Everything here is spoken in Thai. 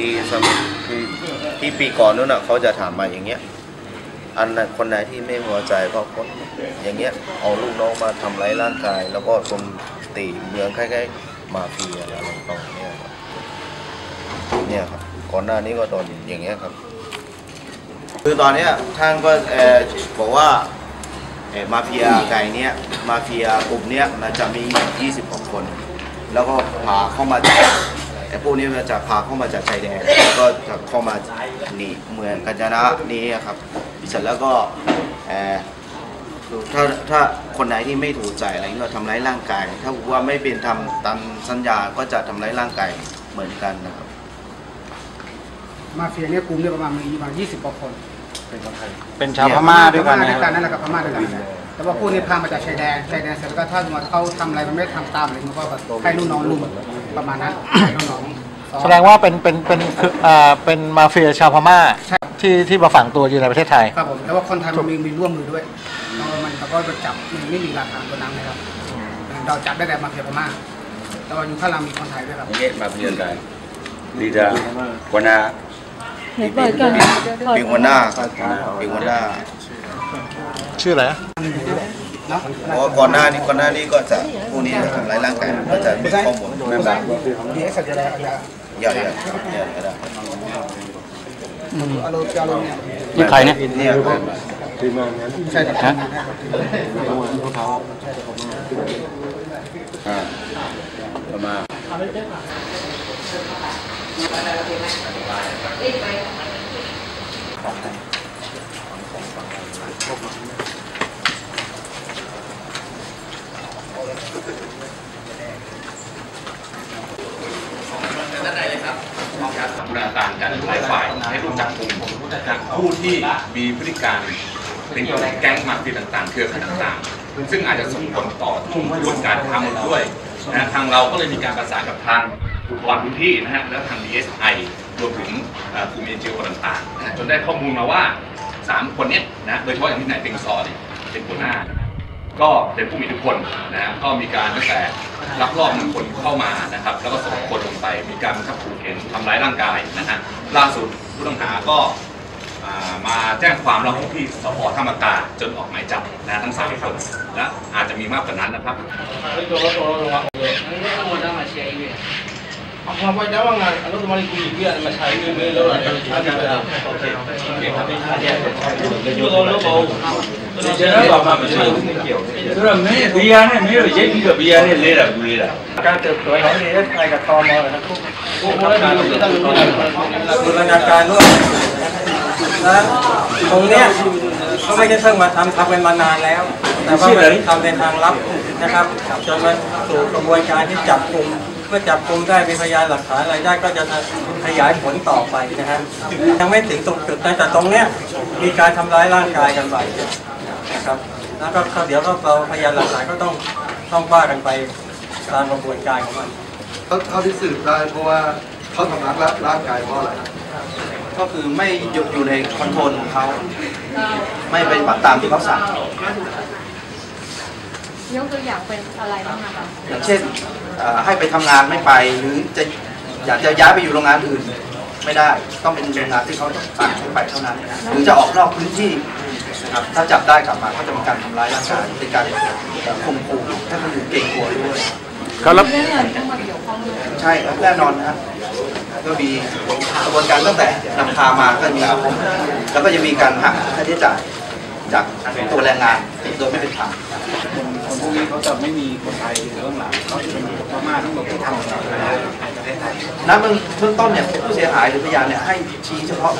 ดีสำหรับคือที่ปีก่อนนู้นน่ะเขาจะถามมาอย่างเงี้ย อันไหนคนไหนที่ไม่พอใจก็คนอย่างเงี้ยเอาลูกน้องมาทำร้ายร่างกาย แล้วก็ตมตีเมืองคล้ายๆมาเฟียอะไรต่างเนี่ยครับเนี่ยครับก่อนหน้านี้ก็โดนอย่างเงี้ยครับ คือตอนเนี้ยท่านก็เออบอกว่าเออมาเฟียไก่เนี้ยมาเฟียกลุ่มเนี้ยมันจะมี 20กว่าคน แล้วก็พาเข้ามาจาก อ้พวกนี้มันจะพาเข้ามาจากชายแดนแล้วก็จะเข้ามาหนีเมืองกัญจนะนี้ครับเสร็จแล้วก็เอ่อถ้าถ้าคนไหนที่ไม่ถูกใจอะไรก็ทำร้ายร่างกาย ถ้าว่าไม่เป็นทำตามสัญญาก็จะทำร้ายร่างกายเหมือนกันนะครับ มาเฟียเนี่ยกลุ่มเนี่ยประมาณมีประมาณ20กว่าคนเป็นชาวพม่าด้วยกันพม่นะด้วยคกัรันบนั่นแหละครับพม่าด้วยกันแต่ว่าพวกนี้พามาจากชายแดนชายแดนเสร็จแล้วก็ถ้ามาเขาทำอะไรมันไม่ทำตามเลยมันก็แบบให้ลูกน้องลุม ประมาณนั้นให้ลูกน้องซ้อมแสดงว่าเป็นเป็นเป็นคืออ่าเป็นมาเฟียชาวพม่าใช่ที่ที่มาฝังตัวอยู่ในประเทศไทย ครับผมแต่ว่าคนไทยมันมีมีร่วมมือด้วยเพราะว่ามันเขาก็ไปจับมันไม่มีหลักฐานตัวนั้นนะครับเราจับได้แต่มาเฟียพม่าแต่ว่าอยู่ข้างหลังมีคนไทยด้วยครับ Ini mafia kan. Lidah warna ไหนเปิดก่อนปิงหัวหน้าครับปิงหัวหน้า ชื่ออะไรนะ เนาะเพราะว่าก่อนหน้านี้ก่อนหน้านี้ก็จะพวกนี้จะทำร้ายร่างกายก็จะมีข้อมูลดีเอ็กซ์จะได้อะไรอย่าอย่าอย่าอย่าอารมณ์อารมณ์เนี่ยนี่ใครเนี่ยเนี่ยครั บใช่ครับฮะ ha. Sama บูรณาการกันหลายฝ่ายให้รู้จักกลุ่มผู้ที่มีพฤติการเป็นแก๊งมาเฟียต่างๆ เครือข่ายต่างๆ ซึ่งอาจจะส่งผลต่อทุกกระบวนการทำด้วยนะทางเราก็เลยมีการประสานกับทางภูธรพื้นที่นะฮะและทาง DSI รวมถึงกลุ่มเอ็นจีโอต่างๆ จนได้ข้อมูลมาว่า 3 คนนี้นะโดยเฉพาะอย่างที่นายเป็งซอเนี่ยเป็นหัวหน้า ก็เป็นผู้มีอิทธิพลนะก็มีการตั้งแต่ลักลอบนำคนเข้ามานะครับ แล้วก็ส่งคนลงไปมีการบังคับขู่เข็นทำร้ายร่างกายนะฮะล่าสุดผู้ต้องหาก็ามาแจ้งความร้องทุกข์ที่สพธรรมกาจนออกหมายจับนะทั้งสามคนและอาจจะมีมากกว่านั้นนะครับ ဆိုတော့မင်းဘီယာနဲ့မင်းတို့ရိတ်ပြီးတော့ဘီယာနဲ့လဲတာဘူးလေးတာ การเติบโตของดีเอสไอกับตมนะครับบูรณาการร่วมนะตรงเนี้ยก็ไม่ใช่เพิ่งมาทำทำกันมานานแล้ว แต่ว่ามันทำในทางลับนะครับจนมาสู่กระบวนการที่จับกลุ่ม เมื่อจับกลุ่มได้มีพยานหลักฐานอะไรได้ก็จะขยายผลต่อไปนะฮะยังไม่ถึงตรงจุดนั้นแต่ตรงเนี้ยมีการทำร้ายร่างกายกันไปนะครับแล้วก็เดี๋ยวเราพยานหลักฐานก็ต้องต้องว่ากันไปตามกระบวนการของมันเขาเขาที่สืบได้เพราะว่าเขาทำร้ายร่างกายเพราะอะไรครับก็คือไม่อยู่อยู่ในคอนโทรลของเขาไม่เป็นปฏิบัติตามที่เขาสั่ง ยกตัวอย่างเป็นอะไรบ้างคะอย่างเช่นเอ่อให้ไปทำงานไม่ไปหรือจะอยากจะย้ายไปอยู่โรงงานอื่น ไม่ได้ต้องเป็นโรงงานที่เขาสั่งให้ไปเท่านั้นหรือจะออกนอกพื้นที่นะครับถ้าจับได้กลับมาก็จะมีการทำร้ายร่างกายเป็นการเอ่อข่มขู่ให้คนอื่นเกรงกลัวด้วยก็รับเรื่องเงินต้องมาเกี่ยวข้องด้วยใช่ครับแน่นอนนะครับก็มีกระบวนการตั้งแต่นำพามาก็มีแล้วก็จะมีการหักค่าใช้จ่าย จากตัวแรงงานโดยไม่เป็นธรรมคนพวกนี้เขาจะไม่มีคนไทยเรื่องหลังเขาจะเป็นพม่าทั้งหมดที่ทำในประเทศไทยนั้นเบื้องเบื้องต้นเนี่ยผู้เสียหายหรือพยานเนี่ยให้ชี้เฉพาะ